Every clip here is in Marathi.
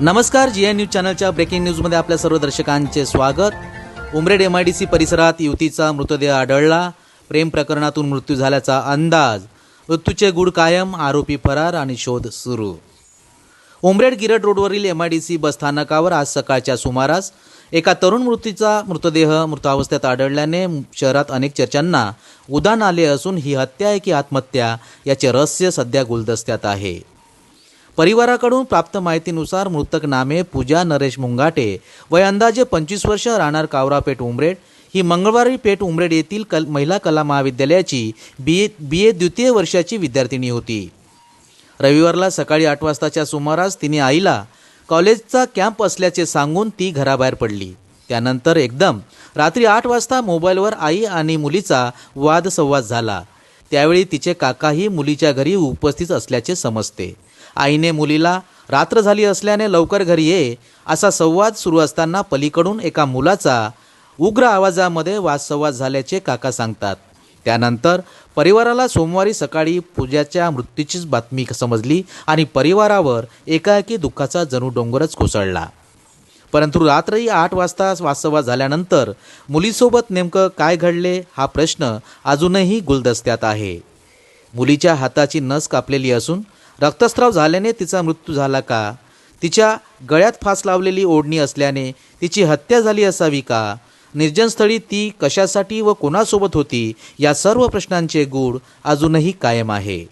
नमस्कार जी एन न्यूज चॅनलच्या ब्रेकिंग न्यूजमध्ये आपल्या सर्व दर्शकांचे स्वागत. Umred M I D C परिसरात युवतीचा मृतदेह आढळला. प्रेम प्रकरणातून मृत्यू झाल्याचा अंदाज. मृत्यूचे गुड कायम आरोपी फरार आणि शोध सुरू. उमरेड गिरड रोडवरील एम आय डी सी बसस्थानकावर आज सकाळच्या सुमारास एका तरुण मृत्यूचा मृतदेह मृतावस्थेत आढळल्याने शहरात अनेक चर्चांना उदान आले असून ही हत्या आहे की आत्महत्या याचे रहस्य सध्या गुलदस्त्यात आहे. परिवाराकडून प्राप्त माहितीनुसार मृतक नामे पूजा नरेश मुंगाटे वय अंदाजे पंचवीस वर्ष राहणार कावरा पेठ उमरेड. ही मंगळवारी पेठ उमरेड येथील कल महिला कला महाविद्यालयाची बी ए बी ए द्वितीय वर्षाची विद्यार्थिनी होती. रविवारला सकाळी आठ वाजताच्या सुमारास तिने आईला कॉलेजचा कॅम्प असल्याचे सांगून ती घराबाहेर पडली. त्यानंतर एकदम रात्री आठ वाजता मोबाईलवर आई आणि मुलीचा वादसंवाद झाला. त्यावेळी तिचे काकाही मुलीच्या घरी उपस्थित असल्याचे समजते. आईने मुलीला रात्र झाली असल्याने लवकर घरी ये असा संवाद सुरू असताना पलीकडून एका मुलाचा उग्र आवाजामध्ये वादसंवाद झाल्याचे काका सांगतात. त्यानंतर परिवाराला सोमवारी सकाळी पूजाच्या मृत्यूचीच बातमी समजली आणि परिवारावर एकाएकी दुःखाचा जणू डोंगरच कोसळला. परंतु रात्री आठ वाजता वास्तवा झाल्यानंतर मुलीसोबत नेमकं काय घडले हा प्रश्न अजूनही गुलदस्त्यात आहे. मुलीच्या हाताची नस कापलेली असून रक्तस्राव झाल्याने तिचा मृत्यू झाला का? तिच्या गळ्यात फास लावलेली ओढणी असल्याने तिची हत्या झाली असावी का? निर्जनस्थळी ती कशासाठी व कोणासोबत होती? या सर्व प्रश्नांचे गूढ अजूनही कायम आहे.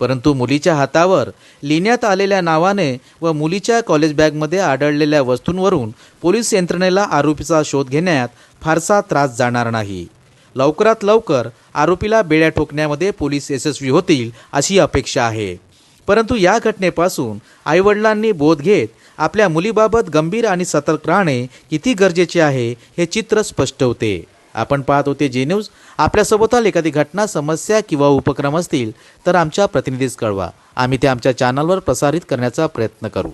परंतु मुलीच्या हातावर लिहिण्यात आलेल्या नावाने व मुलीच्या कॉलेज बॅगमध्ये आढळलेल्या वस्तूंवरून पोलीस यंत्रणेला आरोपीचा शोध घेण्यात फारसा त्रास जाणार नाही. लवकरात लवकर आरोपीला बेड्या ठोकण्यामध्ये पोलीस यशस्वी होतील अशी अपेक्षा आहे. परंतु या घटनेपासून आईवडिलांनी बोध घेत आपल्या मुलीबाबत गंभीर आणि सतर्क राहणे किती गरजेचे आहे हे चित्र स्पष्ट होते. आपण पाहत होते जे न्यूज. आपल्यासोबताल एखादी घटना समस्या किंवा उपक्रम असतील तर आमच्या प्रतिनिधीस कळवा. आम्ही ते आमच्या चॅनलवर प्रसारित करण्याचा प्रयत्न करू.